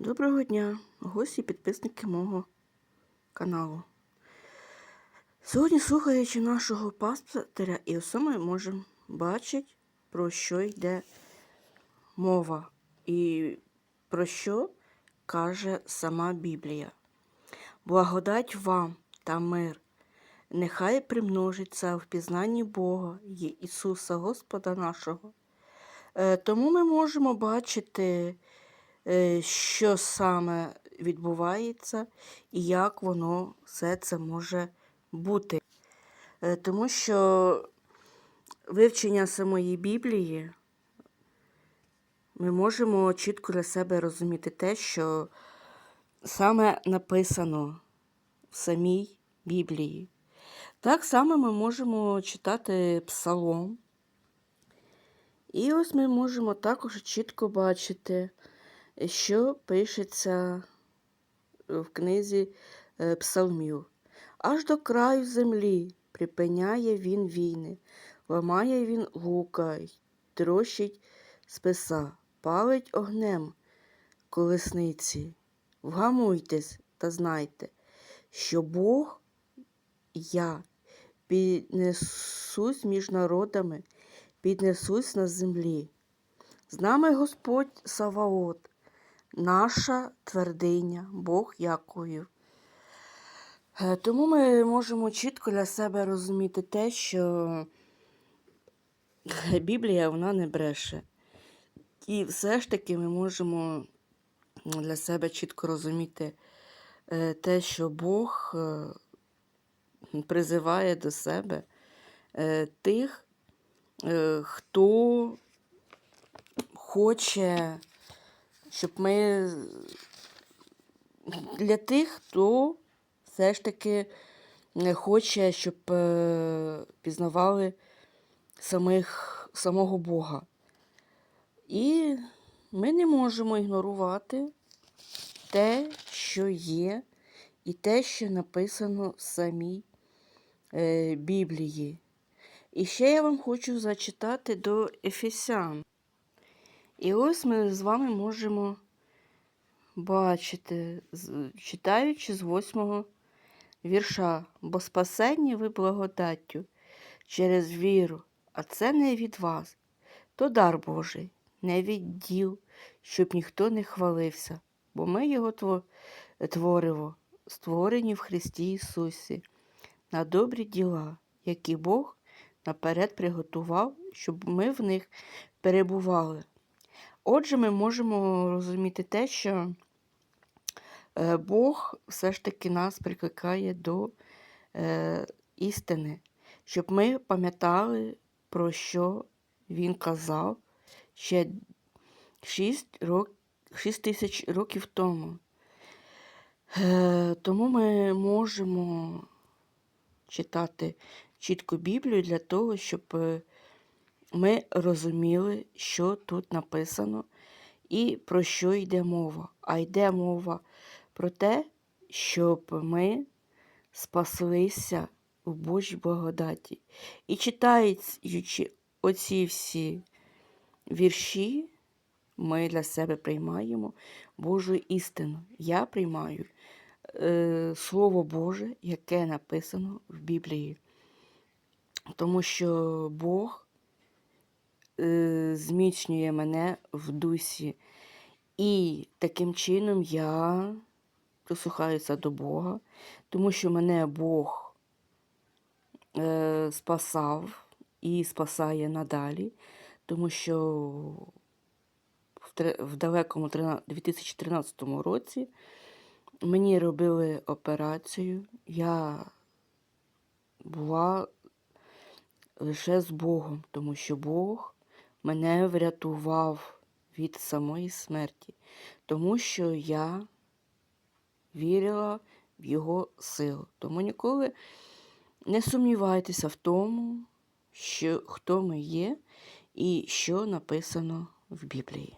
Доброго дня, гості і підписники мого каналу. Сьогодні, слухаючи нашого пастиря і ми можемо бачити, про що йде мова і про що каже сама Біблія. Благодать вам та мир, нехай примножиться в пізнанні Бога і Ісуса Господа нашого. Е, Тому ми можемо бачити, що саме відбувається і як воно все це може бути. Е, Тому що вивчення самої Біблії ми можемо чітко для себе розуміти те, що саме написано в самій Біблії. Так само ми можемо читати Псалом. І ось ми можемо також чітко бачити, що пишеться в книзі е, Псалмів. Аж до краю землі припиняє він війни, ламає він лука й трощить списа, палить огнем колесниці. Вгамуйтесь та знайте, що Бог я піднесусь між народами, піднесусь на землі. З нами Господь Саваот, наша твердиня, Бог Яковів. Е, Тому ми можемо чітко для себе розуміти те, що Біблія вона не бреше. І все ж таки ми можемо для себе чітко розуміти е, те, що Бог е, призиває до себе тих, хто хоче, щоб ми для тих, хто все ж таки хоче, щоб е, пізнавали самих, самого Бога. І ми не можемо ігнорувати те, що є, і те, що написано в самій е, Біблії. І ще я вам хочу зачитати до Ефесян. І ось ми з вами можемо бачити, читаючи з восьмого вірша, бо спасені ви благодаттю через віру, а це не від вас, то дар Божий, не від діл, щоб ніхто не хвалився, бо ми його тво- твориво, створені в Христі Ісусі, на добрі діла, які Бог наперед приготував, щоб ми в них перебували. Отже, ми можемо розуміти те, що е, Бог все ж таки нас прикликає до е, істини, щоб ми пам'ятали, про що Він казав ще 6, рок, 6 тисяч років тому. Е, тому ми можемо читати чітко Біблію для того, щоб ми розуміли, що тут написано і про що йде мова. А йде мова про те, щоб ми спаслися в Божій благодаті. І читаючи оці всі вірші, ми для себе приймаємо Божу істину. Я приймаю е, Слово Боже, яке написано в Біблії. Тому що Бог е, зміцнює мене в дусі. І таким чином я прислухаюся до Бога, тому що мене Бог е, спасав і спасає надалі, тому що в, в далекому 2013 році мені робили операцію. Я була лише з Богом, тому що Бог мене врятував від самої смерті, тому що я вірила в Його силу. Тому ніколи не сумнівайтеся в тому, що, хто ми є і що написано в Біблії.